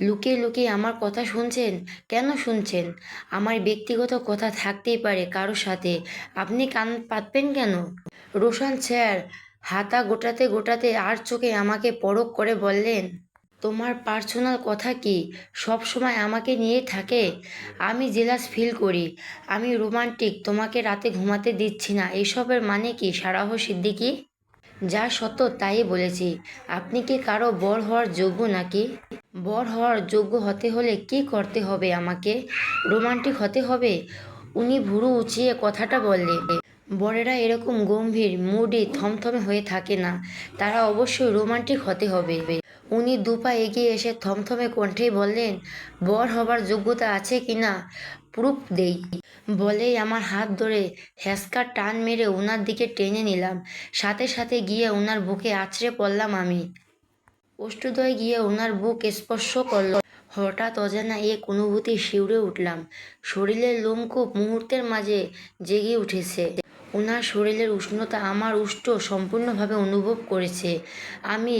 লুকিয়ে লুকিয়ে আমার কথা শুনছেন? কেন শুনছেন? আমার ব্যক্তিগত কথা থাকতেই পারে কারোর সাথে। আপনি কান পাতবেন কেন? রোশন স্যার, হাতা গোটাতে গোটাতে আর চোখে আমাকে পরখ করে বললেন, তোমার পার্সোনাল কথা কি? সব সময় আমাকে নিয়ে থাকে? আমি জেলাস ফিল করি। আমি রোমান্টিক, তোমাকে রাতে ঘুমাতে দিচ্ছি না। এসবের মানে কি? সারাহ সিদ্দিকি? যা সত্য, তাই বলেছি। আপনি কি কারও বর হওয়ার যোগ্য নাকি? বর হওয়ার যোগ্য হতে হলে কি করতে হবে আমাকে? রোমান্টিক হতে হবে? উনি ভুরু উঁচিয়ে কথাটা বললে। বরেরা এরকম গম্ভীর, মুডি, থমথমে হয়ে থাকে না। তারা অবশ্যই রোমান্টিক হতে হবে। উনি দুপা এগিয়ে এসে থমথমে কণ্ঠেই বললেন, বর হবার যোগ্যতা আছে কি না? প্রুফ দেই। বলেই আমার হাত ধরে হ্যাসকা টান মেরে ওনার দিকে টেনে নিলাম। সাথে সাথে গিয়ে ওনার বুকে আছড়ে পড়লাম আমি। অষ্টদয় গিয়ে ওনার বুক স্পর্শ করল। হঠাৎ অজানা এক অনুভূতি শিউরে উঠলাম। শরীরের লোমকূপ মুহূর্তের মাঝে জেগে উঠেছে। ওনার শরীরের উষ্ণতা আমার উষ্ঠ সম্পূর্ণভাবে অনুভব করেছে। আমি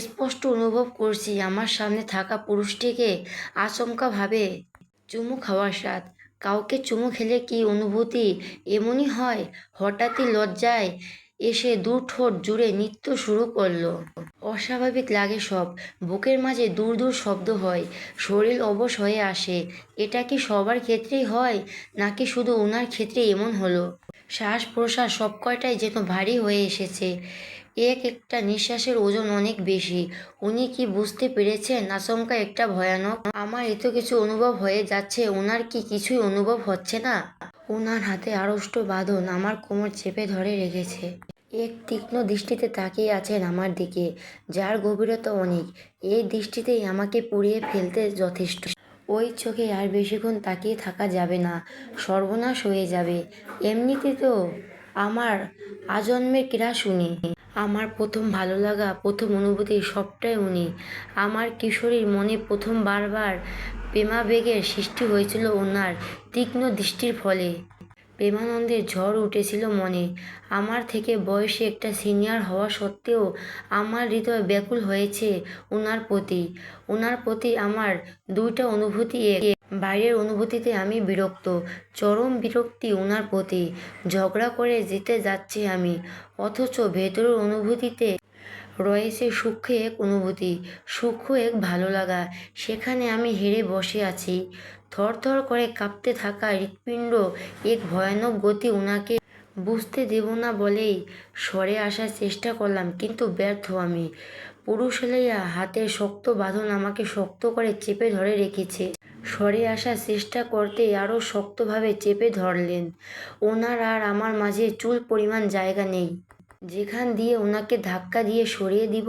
স্পষ্ট অনুভব করছি, আমার সামনে থাকা পুরুষটিকে আচমকাভাবে চুমু খাওয়ার স্বাদ। কাউকে চুমু খেলে কি অনুভূতি এমনই হয়? হঠাৎই লজ্জায় এসে দু ঠোঁট জুড়ে নৃত্য শুরু করল। অস্বাভাবিক লাগে সব। বুকের মাঝে দূর দূর শব্দ হয়। শরীর অবশ হয়ে আসে। এটা কি সবার ক্ষেত্রেই হয়? নাকি শুধু ওনার ক্ষেত্রে এমন হলো? শ্বাস প্রশ্বাস সব কয়টাই যেন ভারী হয়ে এসেছে। এক একটা নিঃশ্বাসের ওজন অনেক বেশি। উনি কি বুঝতে পেরেছেন? আশঙ্কা একটা ভয়ানক। আমার এত কিছু অনুভব হয়ে যাচ্ছে ওনার কি কিছুই অনুভব হচ্ছে না? ওনার হাতে আড়ষ্ট বাঁধন আমার কোমর চেপে ধরে রেখেছে। এক তীক্ষ্ণ দৃষ্টিতে তাকিয়ে আছেন আমার দিকে, যার গভীরতা অনেক। এই দৃষ্টিতেই আমাকে পুড়িয়ে ফেলতে যথেষ্ট। ওই চোখে আর বেশিক্ষণ তাকিয়ে থাকা যাবে না, সর্বনাশ হয়ে যাবে। এমনিতে তো আমার আজন্মের ক্রীড়া শুনি। আমার প্রথম ভালো লাগা, প্রথম অনুভূতি সবটাই উনি। আমার কিশোরীর মনে প্রথম বারবার প্রেমাবেগের সৃষ্টি হয়েছিল ওনার তীক্ষ্ণ দৃষ্টির ফলে। প্রেমানন্দের ঝড় উঠেছিল মনে। আমার থেকে বয়সে একটা সিনিয়র হওয়া সত্ত্বেও আমার হৃদয় ব্যাকুল হয়েছে ওনার প্রতি। ওনার প্রতি আমার দুইটা অনুভূতি বাইরের অনুভূতিতে আমি বিরক্ত, চরম বিরক্তি ওনার প্রতি। ঝগড়া করে যেতে যাচ্ছি আমি, অথচ ভেতরের অনুভূতিতে রয়েছে সূক্ষ্ম এক অনুভূতি সূক্ষ্ম এক ভালো লাগা। সেখানে আমি হেরে বসে আছি। থরথর করে কাঁপতে থাকা হৃৎপিণ্ড এক ভয়ানক গতি ওনাকে বুঝতে দেব না বলেই সরে আসার চেষ্টা করলাম, কিন্তু ব্যর্থ আমি। পুরুষ হলেইয়া হাতের শক্ত বাঁধন আমাকে শক্ত করে চেপে ধরে রেখেছে। সরে আসার চেষ্টা করতে আরও শক্তভাবে চেপে ধরলেন। ওনার আর আমার মাঝে চুল পরিমাণ জায়গা নেই। যেখান দিয়ে ওনাকে ধাক্কা দিয়ে সরিয়ে দিব,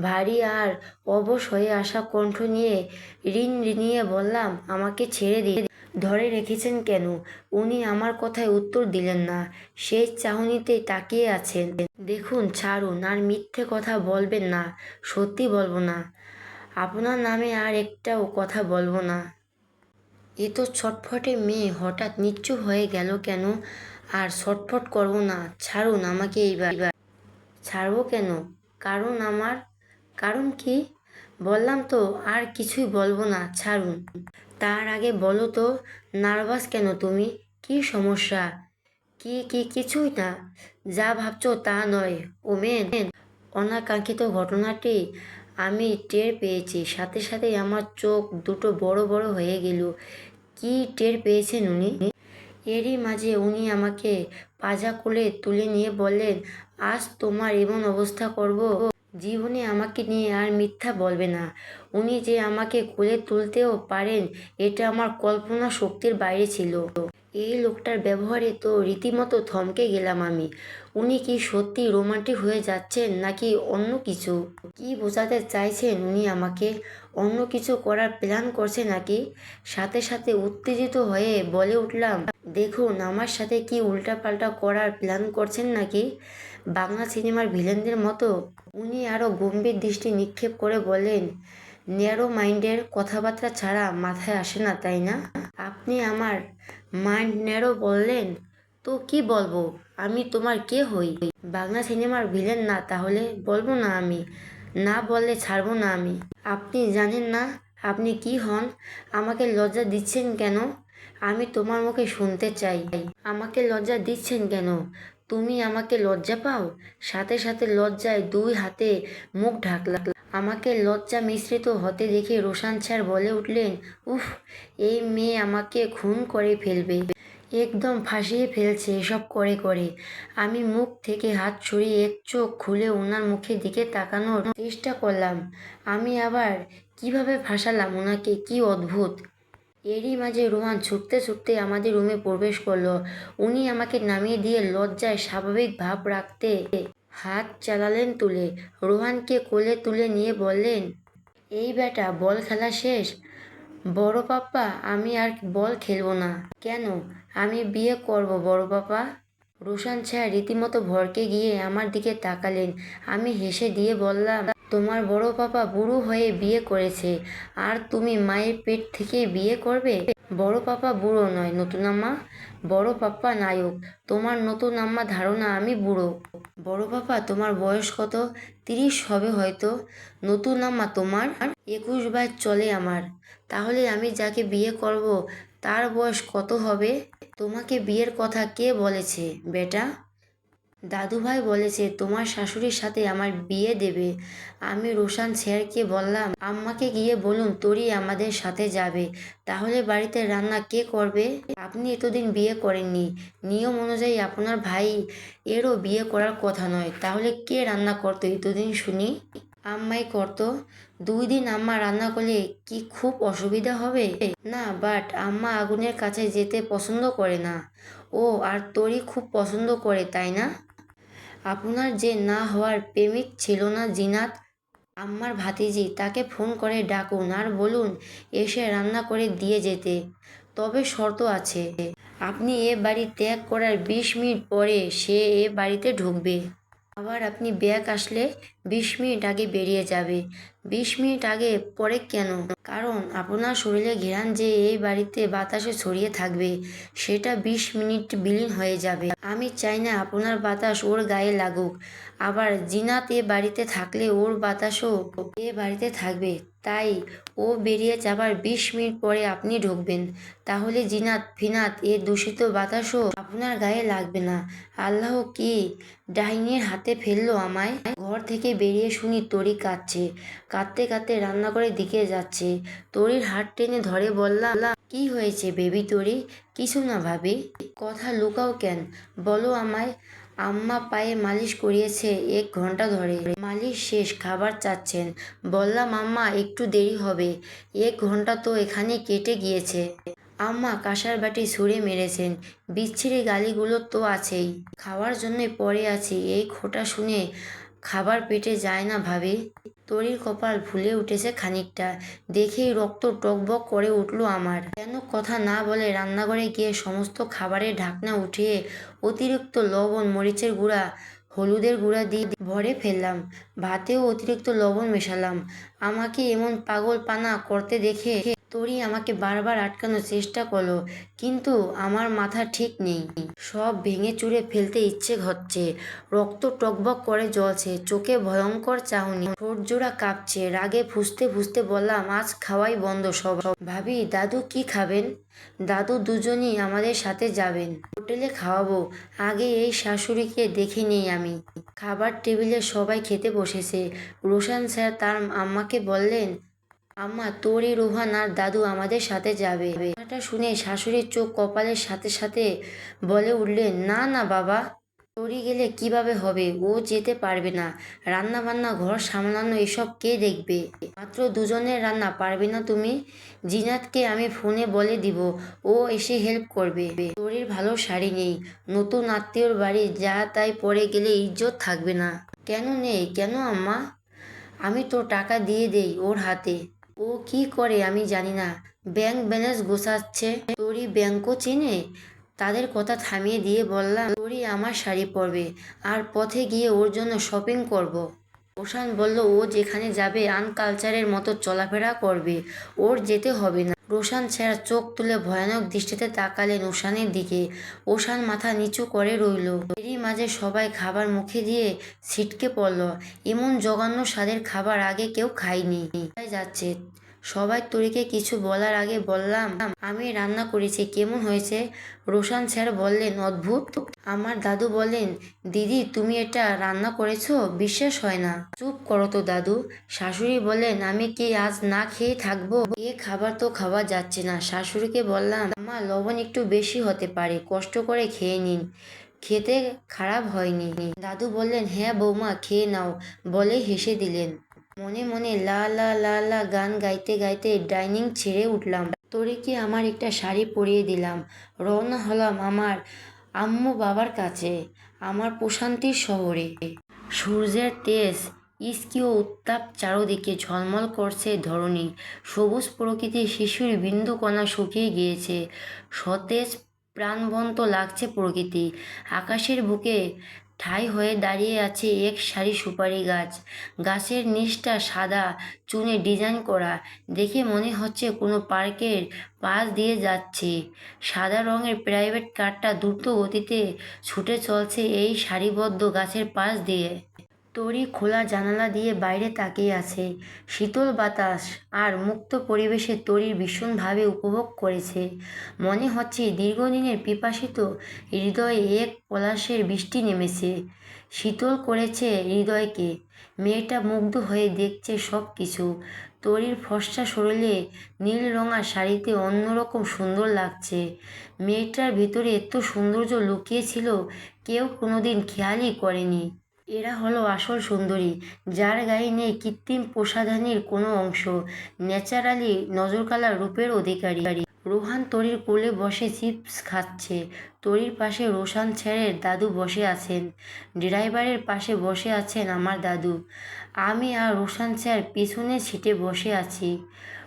ভারী আর অবশ হয়ে আসা কণ্ঠ নিয়ে ঋণ নিয়ে বললাম, আমাকে ছেড়ে দিয়ে ধরে রেখেছেন কেন? উনি আমার কথায় উত্তর দিলেন না। সেই চাহনিতে তাকিয়ে আছেন। দেখুন, ছাড়ুন, আর মিথ্যে কথা বলবেন না। সত্যি বলব না। আপনার নামে আর একটাও কথা বলব না। এ তো ছটফটে মেয়ে, হঠাৎ নিশ্চুপ হয়ে গেল কেন? আর ছটফট করব না, ছাড়ুন আমাকে এইবার। এবার ছাড়বো কেন? কারণ আমার, কারণ কি? বললাম তো, আর কিছুই বলব না, ছাড়ুন। তার আগে বলো তো, নার্ভাস কেন তুমি? কি সমস্যা? কি কি কিছুই না, যা ভাবছ তা নয়। ওমেন, অনাকাঙ্ক্ষিত ঘটনাটি আমি টের পেয়েছি। সাথে সাথে আমার চোখ দুটো বড় বড় হয়ে গেল। কি টের পেয়েছেন উনি? এরই মাঝে উনি আমাকে পাজা কোলে তুলে নিয়ে বললেন, আজ তোমার এমন অবস্থা করব, জীবনে আমাকে নিয়ে আর মিথ্যা বলবে না। উনি যে আমাকে কোলে তুলতেও পারেন, এটা আমার কল্পনা শক্তির বাইরে ছিল। এই লোকটার ব্যবহারে তো রীতিমতো থমকে গেলাম আমি। উনি কি সত্যি রোমান্টিক হয়ে যাচ্ছেন নাকি অন্য কিছু? কি বোঝাতে চাইছেন উনি আমাকে? অন্য কিছু করার প্ল্যান করছে নাকি? সাথে সাথে উত্তেজিত হয়ে বলে উঠলাম, দেখুন, আমার সাথে কি উল্টাপাল্টা করার প্ল্যান করছেন নাকি? বাংলা সিনেমার ভিলেনদের মতো? উনি আরও গম্ভীর দৃষ্টি নিক্ষেপ করে বলেন ন্যারো মাইন্ডের কথাবার্তা ছাড়া মাথায় আসে না, তাই না? আপনি আমার মাইন্ড ন্যারো বললেন, তো কি বলব? আমি তোমার কে হই? বাংলা সিনেমার ভিলেন না, তাহলে বলব না আমি। না বললে ছাড়বো না আমি। আপনি জানেন না আপনি কি হন? আমাকে লজ্জা দিচ্ছেন কেন? আমি তোমার মুখে শুনতে চাই। আমাকে লজ্জা দিচ্ছেন কেন? তুমি আমাকে লজ্জা পাও? সাথে সাথে লজ্জায় দুই হাতে মুখ ঢাকলা আমাকে লজ্জা মিশ্রিত হতে দেখে রোশান স্যার বলে উঠলেন, উফ, এই মেয়ে আমাকে খুন করে ফেলবে। একদম ফাঁসিয়ে ফেলছে এসব করে করে। আমি মুখ থেকে হাত সরিয়ে এক চোখ খুলে ওনার মুখের দিকে তাকানোর চেষ্টা করলাম। আমি আবার কীভাবে ফাঁসালাম ওনাকে কি অদ্ভুত! এরই মাঝে রোহান ছুটতে ছুটতে আমাদের রুমে প্রবেশ করল। উনি আমাকে নামিয়ে দিয়ে লজ্জায় স্বাভাবিক ভাব রাখতে হাত চালালেন তুলে। রোহানকে কোলে তুলে নিয়ে বললেন, এই বেটা বল খেলা শেষ? বড় পাপ্পা, আমি আর বল খেলব না। কেন? আমি বিয়ে করব, বড় পাপা রোশান ছায়া রীতিমতো ভরকে গিয়ে আমার দিকে তাকালেন। আমি হেসে দিয়ে বললাম তোমার বড় পাপা বুড়ো হয়ে বিয়ে করেছে, আর তুমি মায়ের পেট থেকে বিয়ে করবে? বড় পাপা বুড়ো নয়, নতুন আম্মা? বড় পাপ্পা নায়ক, তোমার নতুন আম্মা ধারণা আমি বুড়ো। বড় পাপা, তোমার বয়স কত? তিরিশ হবে হয়তো। নতুন আম্মা তোমার? আর একুশ বাইশ চলে আমার। তাহলে আমি যাকে বিয়ে করব, তার বয়স কত হবে? তোমাকে বিয়ের কথা কে বলেছে, বেটা? দাদুভাই বলেছে, তোমার শাশুড়ির সাথে আমার বিয়ে দেবে। আমি রোশান স্যারকে বললাম, আম্মাকে গিয়ে বলুন, তোরই আমাদের সাথে যাবে। তাহলে বাড়িতে রান্না কে করবে? আপনি এতদিন বিয়ে করেননি। নিয়ম অনুযায়ী আপনার ভাই এরও বিয়ে করার কথা নয়। তাহলে কে রান্না করতো এতদিন শুনি? আম্মাই করতো। দুই দিন আম্মা রান্না করলে কি খুব অসুবিধা হবে? না বাট আম্মা আগুনের কাছে যেতে পছন্দ করে না। ও, আর তোরই খুব পছন্দ করে, তাই না? আপনার যে না হওয়ার প্রেমিক ছিল না জিনাত, আম্মার ভাতিজি, তাকে ফোন করে ডাকুন আর বলুন এসে রান্না করে দিয়ে যেতে। তবে শর্ত আছে। আপনি এ বাড়ি ত্যাগ করার বিশ মিনিট পরে সে এ বাড়িতে ঢুকবে। আবার আপনি ব্যাগ আসলে বিশ মিনিট আগে বেরিয়ে যাবে। বিশ মিনিট আগে পরে কেন? কারণ আপনার শরীরে ঘেরান যে এই বাড়িতে বাতাসে ছড়িয়ে থাকবে, সেটা বিশ মিনিট বিলীন হয়ে যাবে। আমি চাই না আপনার বাতাস ওর গায়ে লাগুক। আবার জিনাত এ বাড়িতে থাকলে ওর বাতাসও এ বাড়িতে থাকবে। তাই ও বেরিয়ে যাবার বিশ মিনিট পরে আপনি ঢুকবেন। তাহলে জিনাত, ফিনাত, এ দূষিত বাতাসও আপনার গায়ে লাগবে না। আল্লাহ কি ডাইনের হাতে ফেলল আমায়? ঘর থেকে বেরিয়ে শুনি তরি কাঁদছে। কাঁদতে কাঁদতে রান্নাঘরের দিকে যাচ্ছে। তরির হাত টেনে ধরে বললাম, কি হয়েছে বেবি তরি? কিছু না ভাবি। কথা লুকাও কেন? বলো আমায় আম্মা পায়ে মালিশ করিয়েছে এক ঘণ্টা ধরে। মালিশ শেষ, খাবার চাচ্ছেন। বললাম, আম্মা, একটু দেরি হবে। এক ঘণ্টা তো এখানে কেটে গিয়েছে। আম্মা কাঁসার বাটি ছুঁড়ে মেরেছেন। বিচ্ছিরি গালিগুলো তো আছেই। খাওয়ার জন্য পড়ে আছি। এই খোটা শুনে খাবার পেটে যায় না ভাবে। তরির কপাল ফুলে উঠেছে খানিকটা। দেখেই রক্ত টকবক করে উঠল আমার। কেন কথা না বলে রান্নাঘরে গিয়ে সমস্ত খাবারের ঢাকনা উঠিয়ে অতিরিক্ত লবণ, মরিচের গুঁড়া, হলুদের গুঁড়া দিয়ে ভরে ফেললাম। ভাতেও অতিরিক্ত লবণ মেশালাম। আমাকে এমন পাগল পানা করতে দেখে তরি আমাকে বারবার আটকানোর চেষ্টা করল, কিন্তু আমার মাথা ঠিক নেই। সব ভেঙে চুরে ফেলতে ইচ্ছে হচ্ছে। রক্ত টকবক করে জ্বলছে, চোখে ভয়ঙ্কর চাহনি। ঠোঁটজোড়া কাঁপছে, রাগে ফুসতে ফুসতে বললাম, আজ খাওয়াই বন্ধ সব। ভাবি, দাদু কি খাবেন? দাদু দুজনই আমাদের সাথে যাবেন। হোটেলে খাওয়াবো। আগে এই শাশুড়িকে দেখে নেই আমি। খাবার টেবিলে সবাই খেতে বসেছে। রোশান স্যার তার আম্মাকে বললেন, আম্মা তোরই রোহান আর দাদু আমাদের সাথে যাবে। কথাটা শুনে শাশুড়ির চোখ কপালের সাথে সাথে বলে উঠলেন, না না, বাবা তোরই গেলে কীভাবে হবে? ও যেতে পারবে না। রান্না বান্না ঘর সামলানো, এসব কে দেখবে? মাত্র দুজনের রান্না পারবে না তুমি? জিনাতকে আমি ফোনে বলে দিব, ও এসে হেল্প করবে। তোরির ভালো শাড়ি নেই। নতুন আত্মীয়র বাড়ি যা তাই পরে গেলে ইজ্জত থাকবে না। কেন নেই কেন আম্মা? আমি তো টাকা দিয়ে দেই ওর হাতে। ও কি করে আমি জানি না। ব্যাংক ব্যালেন্স গোছাচ্ছে। তোরই ব্যাংকও চিনে। তাদের কথা থামিয়ে দিয়ে বললাম, তোরই আমার শাড়ি পরবে। আর পথে গিয়ে ওর জন্য শপিং করব। ওশান বলল, ও যেখানে যাবে আনকালচারের মতো চলাফেরা করবে। ওর যেতে হবে না। রোশান ছেঁড়া চোখ তুলে ভয়ানক দৃষ্টিতে তাকালেন ওশানের দিকে। ওশান মাথা নিচু করে রইল। এরই মাঝে সবাই খাবার মুখে দিয়ে ছিটকে পড়ল। এমন জঘন্য স্বাদের খাবার আগে কেউ খায়নি। যাচ্ছে? সবাই তরিকে কিছু বলার আগে বললাম, আমি রান্না করেছি, কেমন হয়েছে? রোশান স্যার বললেন, অদ্ভুত। আমার দাদু বলেন দিদি, তুমি এটা রান্না করেছ? বিশ্বাস হয় না। চুপ করো তো দাদু। শাশুড়ি বললেন, আমি কি আজ না খেয়ে থাকব? এ খাবার তো খাওয়া যাচ্ছে না। শাশুড়িকে বললাম, আমার লবণ একটু বেশি হতে পারে, কষ্ট করে খেয়ে নিন। খেতে খারাপ হয়নি। দাদু বললেন হ্যাঁ বৌমা, খেয়ে নাও। বলে হেসে দিলেন। মনে মনে লা লা লা লা গান গাইতে গাইতে ডাইনিং ছেড়ে উঠলাম। তরিকে আমার একটা শাড়ি পরিয়ে দিলাম? রওনা হলাম আমার আম্মু বাবার কাছে, আমার প্রশান্তির শহরে। সূর্যের তেজ ইস্কি ও উত্তাপ চারদিকে ঝলমল করছে ধরণী। সবুজ প্রকৃতির শিশুর বিন্দুকণা শুকিয়ে গিয়েছে। সতেজ, প্রাণবন্ত লাগছে প্রকৃতি। আকাশের বুকে ঠাই হয়ে দাঁড়িয়ে আছে এক সারি সুপারি গাছ। গাছের নিচটা সাদা, চুনে ডিজাইন করা। দেখে মনে হচ্ছে কোনো পার্কের পাশ দিয়ে যাচ্ছে। সাদা রঙের প্রাইভেট কারটা দ্রুত গতিতে ছুটে চলছে এই সারিবদ্ধ গাছের পাশ দিয়ে। তরি খোলা জানালা দিয়ে বাইরে তাকিয়ে আছে। শীতল বাতাস আর মুক্ত পরিবেশে তরির ভীষণভাবে উপভোগ করেছে। মনে হচ্ছে দীর্ঘদিনের পিপাসিত হৃদয়ে এক পলাশের বৃষ্টি নেমেছে। শীতল করেছে হৃদয়কে। মেয়েটা মুগ্ধ হয়ে দেখছে সব কিছু তরির ফর্সা শরীরে নীল রঙা শাড়িতে অন্যরকম সুন্দর লাগছে। মেয়েটার ভিতরে এত সৌন্দর্য লুকিয়েছিল, কেউ কোনোদিন খেয়ালই করেনি। এরা হলো আসল সুন্দরী, যার গায়ে নেই কৃত্রিম প্রসাধনীর কোনো অংশ। ন্যাচারালি নজরকালার রূপের অধিকারী। রোহান তরির কোলে বসে চিপস খাচ্ছে। তরির পাশে রোশান ছেড়ের দাদু বসে আছেন। ড্রাইভারের পাশে বসে আছেন আমার দাদু। আমি আর রোশান স্যার পিছনে ছিটে বসে আছি।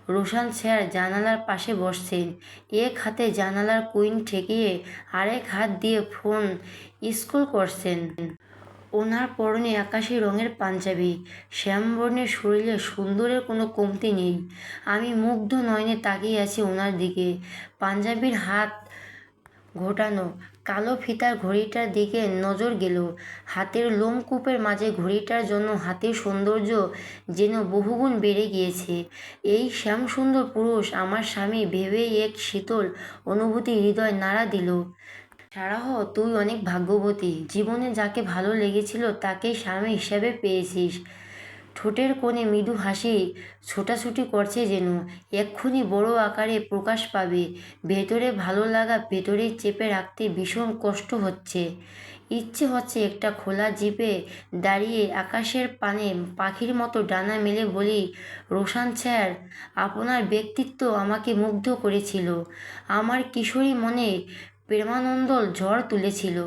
রোশান স্যার জানালার পাশে বসছেন। এক হাতে জানালার কুইন ঠেকিয়ে আরেক হাত দিয়ে ফোন স্কুল করছেন। ওনার পরনে আকাশি রঙের পাঞ্জাবি। শ্যামবর্ণের শরীরে সুন্দরের কোনো কমতি নেই। আমি মুগ্ধ নয়নে তাকিয়ে আছি ওনার দিকে। পাঞ্জাবির হাত ঘোটানো, কালো ফিতার ঘড়িটার দিকে নজর গেল। হাতের লোমকূপের মাঝে ঘড়িটার জন্য হাতের সৌন্দর্য যেন বহুগুণ বেড়ে গিয়েছে। এই শ্যামসুন্দর পুরুষ আমার স্বামী ভেবেই এক শীতল অনুভূতি হৃদয় নাড়া দিল। সারাহ তুই অনেক ভাগ্যবতী। জীবনে যাকে ভালো লেগেছিল তাকে স্বামী হিসেবে পেয়েছিস। ঠোঁটের কোণে মৃদু হাসি ছোটাছুটি করছে যেন। এক্ষুনি বড় আকারে প্রকাশ পাবে। ভেতরে ভালো লাগা ভেতরেই চেপে রাখতে ভীষণ কষ্ট হচ্ছে। ইচ্ছে হচ্ছে একটা খোলা জিপে দাঁড়িয়ে আকাশের পানে পাখির মতো ডানা মেলে বলি, রোশান স্যার, আপনার ব্যক্তিত্ব আমাকে মুগ্ধ করেছিল। আমার কিশোরী মনে প্রেমানন্দল ঝড় তুলেছিল।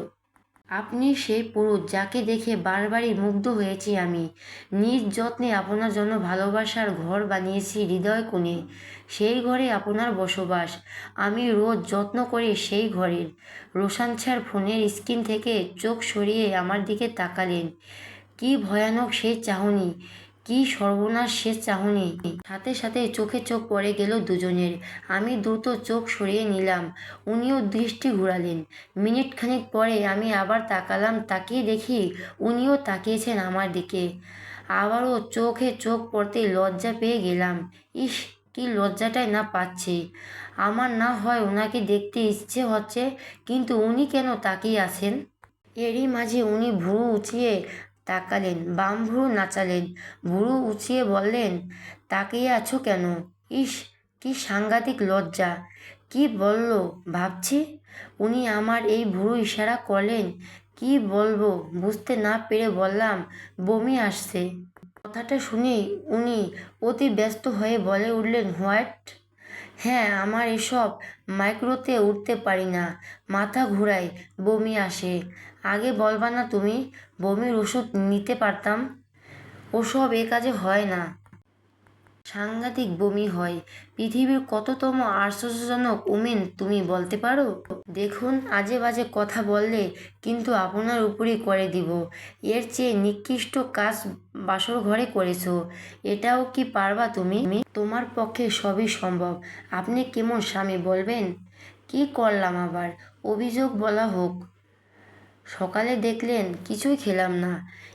আপনি সেই পুরুষ যাকে দেখে বারবারই মুগ্ধ হয়েছি আমি। নিজ যত্নে আপনার জন্য ভালোবাসার ঘর বানিয়েছি হৃদয় কোণে। সেই ঘরে আপনার বসবাস। আমি রোজ যত্ন করি সেই ঘরের। রোশান স্যার ফোনের স্ক্রিন থেকে চোখ সরিয়ে আমার দিকে তাকালেন। কি ভয়ানক সেই চাহনি। কি সর্বনাশ সে চাহনি। সাথে সাথে চোখে চোখ পড়ে গেল দুজনের। আমি দ্রুত চোখ সরিয়ে নিলাম। উনিও দৃষ্টি ঘুরালেন। মিনিট খানিক পরে আমি আবার তাকালাম, তাকিয়ে দেখি উনিও তাকিয়েছেন আমার দিকে। আবারও চোখে চোখ পড়তে লজ্জা পেয়ে গেলাম। ইস, কি লজ্জাটাই না পাচ্ছি। আমার না হয় ওনাকে দেখতে ইচ্ছে হচ্ছে, কিন্তু উনি কেন তাকিয়ে আছেন? এরই মাঝে উনি ভুরু উঁচিয়ে তাকালেন বাম ভুরু নাচালেন, ভুরু উঁচিয়ে বললেন, তাকিয়ে আছো কেন? ইস, কি সাংঘাতিক লজ্জা। কি বলল, ভাবছি? উনি আমার এই ভুরু ইশারা করলেন, কি বলব? বুঝতে না পেরে বললাম, বমি আসছে। কথাটা শুনেই উনি অতি ব্যস্ত হয়ে বলে উঠলেন, হোয়াট? হ্যাঁ আমার এসব মাইক্রোতে উঠতে পারি না। মাথা ঘোরায়, বমি আসে। আগে বলবা না তুমি, বমির ওষুধ নিতে পারতাম? ওসব এ কাজে হয় না। সাংঘাতিক বমি হয়। পৃথিবীর কততম আশ্চর্যজনক উমেন তুমি বলতে পারো? দেখুন, আজে বাজে কথা বললে কিন্তু আপনার উপরই করে দিব। এর চেয়ে নিকৃষ্ট কাজ বাসর ঘরে করেছ। এটাও কি পারবা তুমি? তোমার পক্ষে সবই সম্ভব। আপনি কেমন স্বামী বলবেন? কি করলাম আবার? অভিযোগ বলা হোক। সকালে দেখলেন, কিছুই খেলাম না।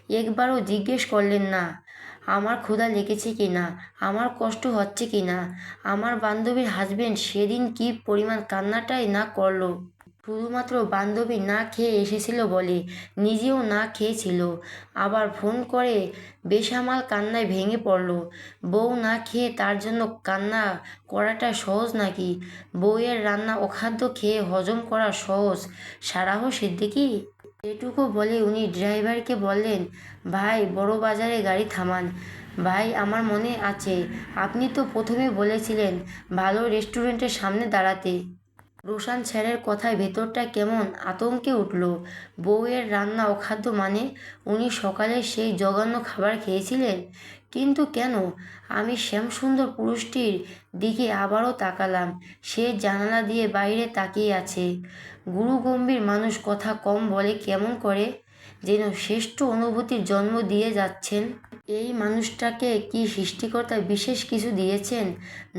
একবারও জিজ্ঞেস করলেন না। আমার ক্ষুধা লেগেছে কি না আমার কষ্ট হচ্ছে কি না আমার বান্ধবীর হাজবেন্ড সেদিন কি পরিমাণ কান্নাটাই না করল? শুধুমাত্র বান্ধবী না খেয়ে এসেছিল বলে নিজেও না খেয়েছিল। আবার ফোন করে বেসামাল কান্নায় ভেঙে পড়ল। বউ না খেয়ে তার জন্য কান্না করাটা সহজ নাকি? বউয়ের রান্না অখাদ্য খেয়ে হজম করা সহজ? সারাহ সিদ্দিকি? এটুকু বলে উনি ড্রাইভারকে বললেন, ভাই, বড় বাজারে গাড়ি থামান। ভাই, আমার মনে আছে, আপনি তো প্রথমে বলেছিলেন ভালো রেস্টুরেন্টের সামনে দাঁড়াতে। রোশান স্যারের কথায় ভেতরটা কেমন আতঙ্কে উঠল। বউয়ের রান্না অখাদ্য মানে উনি সকালে সেই জঘন্য খাবার খেয়েছিলেন? কিন্তু কেন? আমি শ্যামসুন্দর পুরুষটির দিকে আবারও তাকালাম। সে জানালা দিয়ে বাইরে তাকিয়ে আছে। গুরুগম্ভীর মানুষ কথা কম বলে কেমন করে যেন শ্রেষ্ঠ অনুভূতির জন্ম দিয়ে যাচ্ছেন। এই মানুষটাকে কি সৃষ্টিকর্তা বিশেষ কিছু দিয়েছেন?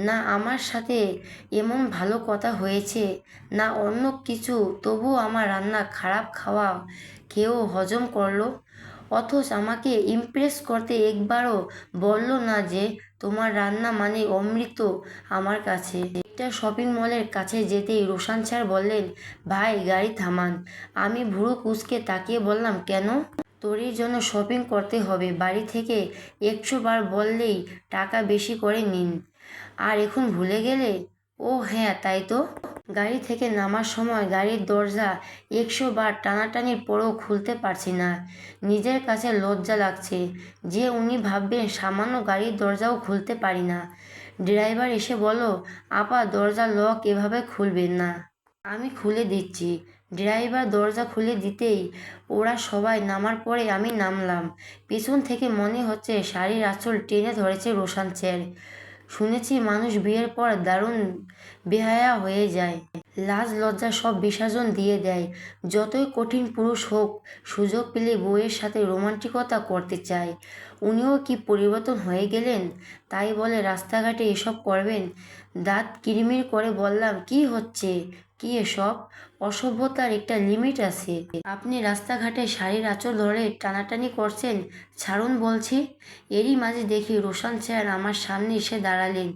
না, আমার সাথে এমন ভালো কথা হয়েছে, না অন্য কিছু তবুও আমার রান্না খারাপ খাওয়া খেয়েও হজম করল? অথচ আমাকে ইমপ্রেস করতে একবারও বলল না যে, তোমার রান্না মানে অমৃত আমার কাছে। একটা শপিং মলের কাছে যেতেই রোশান স্যার বললেন, ভাই, গাড়ি থামান। আমি ভুরু কুচকে তাকিয়ে বললাম, কেন? তোরই জন্য শপিং করতে হবে। বাড়ি থেকে একশো বার বললেই টাকা বেশি করে নিন। আর এখন ভুলে গেলে? ও হ্যাঁ তাই তো। গাড়ি থেকে নামার সময় গাড়ির দরজা একশো বার টানাটানির পরেও খুলতে পারছি না। নিজের কাছে লজ্জা লাগছে যে উনি ভাববেন সামান্য গাড়ির দরজাও খুলতে পারি না। ড্রাইভার এসে বলো আপা, দরজা লক এভাবে খুলবেন না। আমি খুলে দিচ্ছি। ড্রাইভার দরজা খুলে দিতেই ওরা সবাই নামার পরে আমি নামলাম। পেছন থেকে মনে হচ্ছে শাড়ির আঁচল টেনে ধরেছে রোশান চেয়ার শুনেছি মানুষ বিয়ের পর দারুণ বেহায়া হয়ে যায়। লাজ, লজ্জা সব বিসর্জন দিয়ে দেয়। যতই কঠিন পুরুষ হোক, সুযোগ পেলে বউয়ের সাথে রোমান্টিকতা করতে চায়। উনিও কি পরিবর্তন হয়ে গেলেন? তাই বলে, রাস্তাঘাটে এসব করবেন? দাঁত কিরমির করে বললাম, কি হচ্ছে? কি এসব? অসভ্যতার একটা লিমিট আছে। আপনি রাস্তাঘাটে শাড়ির আঁচল ধরে টানাটানি করছেন, ছাড়ুন বলছি? এরই মাঝে দেখি রোশান স্যার আমার সামনে এসে দাঁড়ালেন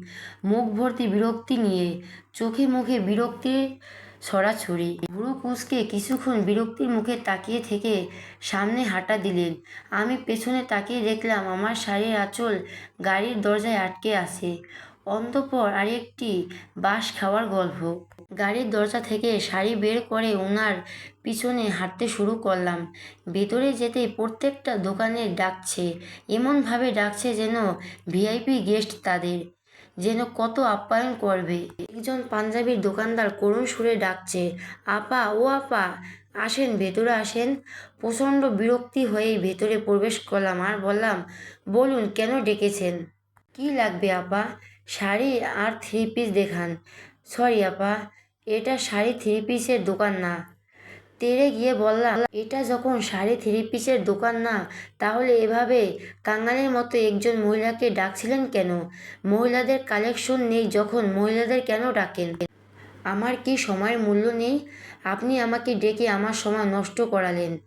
মুখ ভর্তি বিরক্তি নিয়ে। চোখে মুখে বিরক্তির ছড়াছড়ি। ভুরু কুচকে কিছুক্ষণ বিরক্তির মুখে তাকিয়ে থেকে সামনে হাঁটা দিলেন। আমি পেছনে তাকিয়ে দেখলাম আমার শাড়ির আঁচল গাড়ির দরজায় আটকে আছে। অন্তপর আরেকটি বাস খাওয়ার গল্প। গাড়ির দরজা থেকে শাড়ি বের করে ওনার পিছনে হাঁটতে শুরু করলাম। ভেতরে যেতে প্রত্যেকটা দোকানে ডাকছে, এমনভাবে ডাকছে যেন ভিআইপি গেস্ট তাদের, যেন কত আপ্যায়ন করবে। একজন পাঞ্জাবির দোকানদার করুণ সুরে ডাকছে, আপা, ও আপা, আসেন, ভেতরে আসেন। প্রচণ্ড বিরক্তি হয়েই ভেতরে প্রবেশ করলাম আর বললাম, বলুন, কেন ডেকেছেন? কি লাগবে, আপা? শাড়ি আর থ্রি পিস দেখান। সরি আপা, এটা শাড়ি থ্রি পিসের দোকান না। তেড়ে গিয়ে বললাম, এটা যখন শাড়ি থ্রি পিসের দোকান না, তাহলে এভাবে কাঙালের মতো একজন মহিলাকে ডাকছিলেন কেন? মহিলাদের কালেকশন নেই যখন মহিলাদের কেন ডাকেন? আমার কি সময়ের মূল্য নেই? আপনি আমাকে ডেকে আমার সময় নষ্ট করালেন।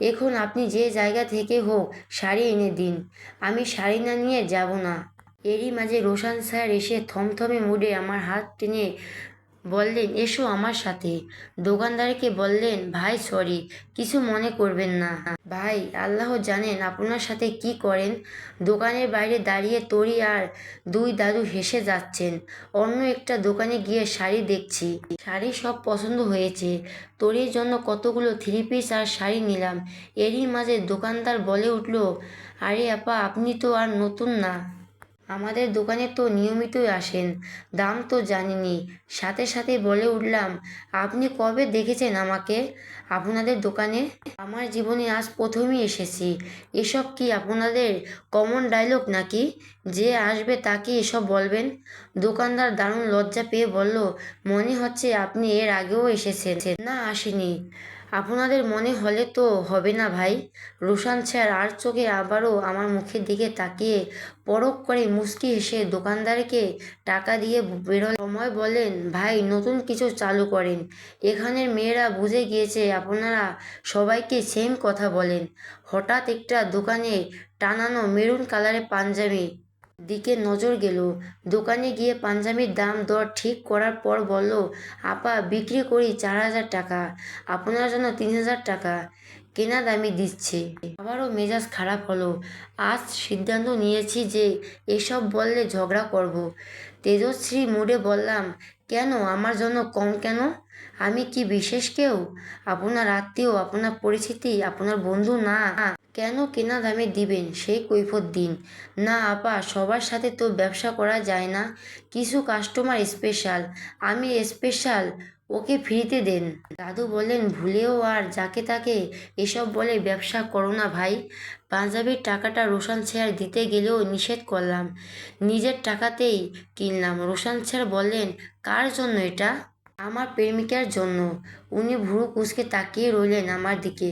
এখন আপনি যে জায়গা থেকে হোক শাড়ি এনে দিন। আমি শাড়ি না নিয়ে যাব না। এরই মাঝে রোশান স্যার এসে থমথমে মুডে আমার হাত টেনে বললেন, এসো আমার সাথে। দোকানদারকে বললেন, ভাই, সরি, কিছু মনে করবেন না। ভাই, আল্লাহ জানেন আপনার সাথে কি করেন। দোকানের বাইরে দাঁড়িয়ে তরি আর দুই দাদু হেসে যাচ্ছেন। অন্য একটা দোকানে গিয়ে শাড়ি দেখছি। শাড়ি সব পছন্দ হয়েছে। তরির জন্য কতগুলো থ্রি পিস আর শাড়ি নিলাম। এরই মাঝে দোকানদার বলে উঠল, আরে আপা, আপনি তো আর নতুন না। আমাদের দোকানে তো নিয়মিতই আসেন, দাম তো জানিনি সাথে সাথে বলে উঠলাম, আপনি কবে দেখেছেন আমাকে? আপনাদের দোকানে? আমার জীবনে আজ প্রথমই এসেছি। এসব কি আপনাদের কমন ডায়লগ নাকি? যে আসবে তাকে এসব বলবেন? দোকানদার দারুণ লজ্জা পেয়ে বলল, মনে হচ্ছে আপনি এর আগেও এসেছেন। না, আসেনি। আপনাদের মনে হলে তো হবে না ভাই। রোশান স্যার আর চোখে আবারও আমার মুখের দিকে তাকিয়ে পরক করে মুচকি হেসে দোকানদারকে টাকা দিয়ে বেরোয় সময় বলেন, ভাই, নতুন কিছু চালু করেন। এখানের মেয়েরা বুঝে গিয়েছে আপনারা সবাইকে সেম কথা বলেন। হঠাৎ একটা দোকানে টানানো মেরুন কালারের পাঞ্জাবি দিকে নজর গেল। দোকানে গিয়ে পাঞ্জাবির দাম দর ঠিক করার পর বলল, আপা, বিক্রি করি চার হাজার টাকা। আপনার জন্য তিন হাজার টাকা কেনা দামি দিচ্ছে। আবারও মেজাজ খারাপ হলো। আজ সিদ্ধান্ত নিয়েছি যে এসব বললে ঝগড়া করব। তেজশ্রী মুডে বললাম কেন? আমার জন্য কম কেন? আমি কি বিশেষ কেউ? আপনার আত্মীয়, আপনার পরিচিতি, আপনার বন্ধু না। কেন কেনা দামে দিবেন সেই কৈফত দিন। না আপা, সবার সাথে তো ব্যবসা করা যায় না। কিছু কাস্টমার স্পেশাল আমি স্পেশাল ওকে ফ্রিতে দেন। দাদু বললেন ভুলেও আর যাকে তাকে এসব বলে ব্যবসা করো না ভাই। পাঞ্জাবির টাকাটা রোশান স্যার দিতে গেলেও নিষেধ করলাম। নিজের টাকাতেই কিনলাম। রোশান স্যার বললেন, কার জন্য এটা? আমার প্রেমিকার জন্য। উনি ভুরু কুচকে তাকিয়ে রইলেন আমার দিকে।